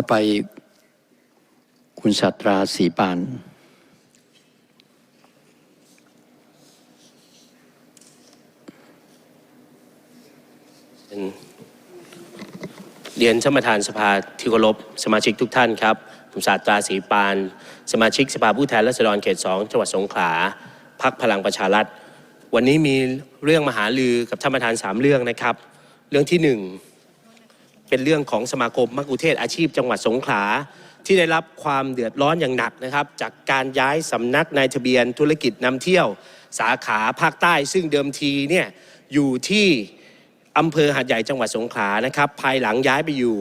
ต่อไปคุณสัตราศรีปาน เรียนท่านประธานสภาที่เคารพสมาชิกทุกท่านครับ ผมศาสตราศรีปาน สมาชิกสภาผู้แทนราษฎรเขต2จังหวัดสงขลาพักพลังประชารัฐ วันนี้มีเรื่องมหาลือกับท่านประธาน3เรื่องนะครับ เรื่องที่1 เป็นเรื่องของสมาคมมักคุเทศอาชีพจังหวัดสงขลาที่ได้รับความเดือดร้อนอย่างหนักนะครับ จากการย้ายสำนักนายทะเบียนธุรกิจนำเที่ยว สาขาภาคใต้ ซึ่งเดิมทีเนี่ยอยู่ที่อำเภอหาดใหญ่จังหวัดสงขลานะครับ ภายหลังย้ายไปอยู่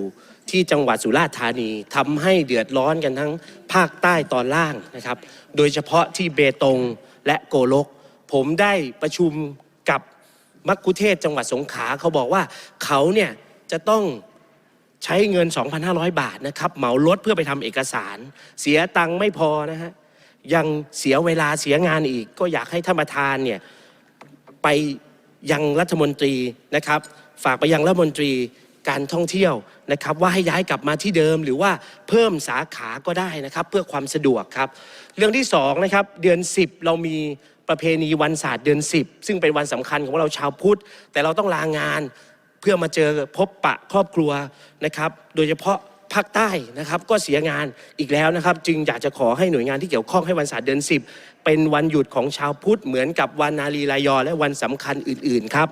ที่จังหวัดสุราษฎร์ธานีทำให้เดือดร้อนกันทั้งภาคใต้ตอนล่างนะครับ โดยเฉพาะที่เบตงและโกลก ผมได้ประชุมกับมักคุเทศจังหวัดสงขลาเขาบอกว่าเขาเนี่ยจะต้อง ใช้เงิน 2,500 บาทนะครับเหมารถเพื่อไปทำเอกสาร เสียตังค์ไม่พอนะฮะยังเสียเวลาเสียงานอีก ก็อยากให้ท่านประธานเนี่ยไปยังรัฐมนตรีนะครับ ฝากไปยังรัฐมนตรีการท่องเที่ยวนะครับ ว่าให้ย้ายกลับมาที่เดิม หรือว่าเพิ่มสาขาก็ได้นะครับ เพื่อความสะดวกครับ เรื่องที่สองนะครับเดือน 10 เรามีประเพณีวันศาสตร์เดือน 10 ซึ่งเป็นวันสำคัญของเราชาวพุทธ แต่เราต้องลางาน พื่อมาเจอพบปะครอบครัวนะครับ โดยเฉพาะภาคใต้นะครับก็เสียงานอีกแล้วนะครับ จึงอยากจะขอให้หน่วยงานที่เกี่ยวข้องให้วันศาสตร์เดือน 10 เป็นวันหยุดของชาวพุทธเหมือนกับวันนาลีลายอและวันสำคัญอื่นๆครับ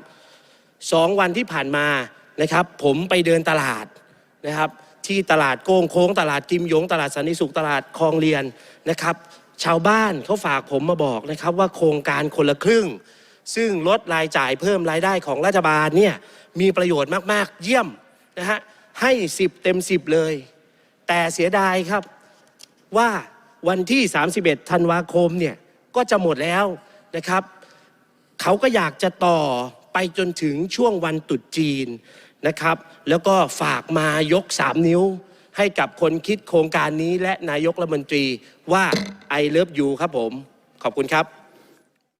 สองวันที่ผ่านมานะครับ ผมไปเดินตลาดนะครับ ที่ตลาดโก้งโค้ง ตลาดกิมยง ตลาดสันติสุขตลาดคลองเรียนนะครับ ชาวบ้านเขาฝากผมมาบอกนะครับว่าโครงการคนละครึ่ง ซึ่งลดรายจ่ายเพิ่มรายได้ของรัฐบาลเนี่ยมีประโยชน์มากๆ เยี่ยมนะฮะให้ 10 เต็ม 10 เลย แต่เสียดายครับว่าวันที่ 31 ธันวาคมเนี่ยก็จะหมดแล้วนะครับเขาก็อยากจะต่อไปจนถึงช่วงวันตรุษจีนนะครับ แล้วก็ฝากมายก 3 นิ้ว ให้กับคนคิดโครงการนี้และนายกรัฐมนตรีว่า I love you ครับผม ขอบคุณครับ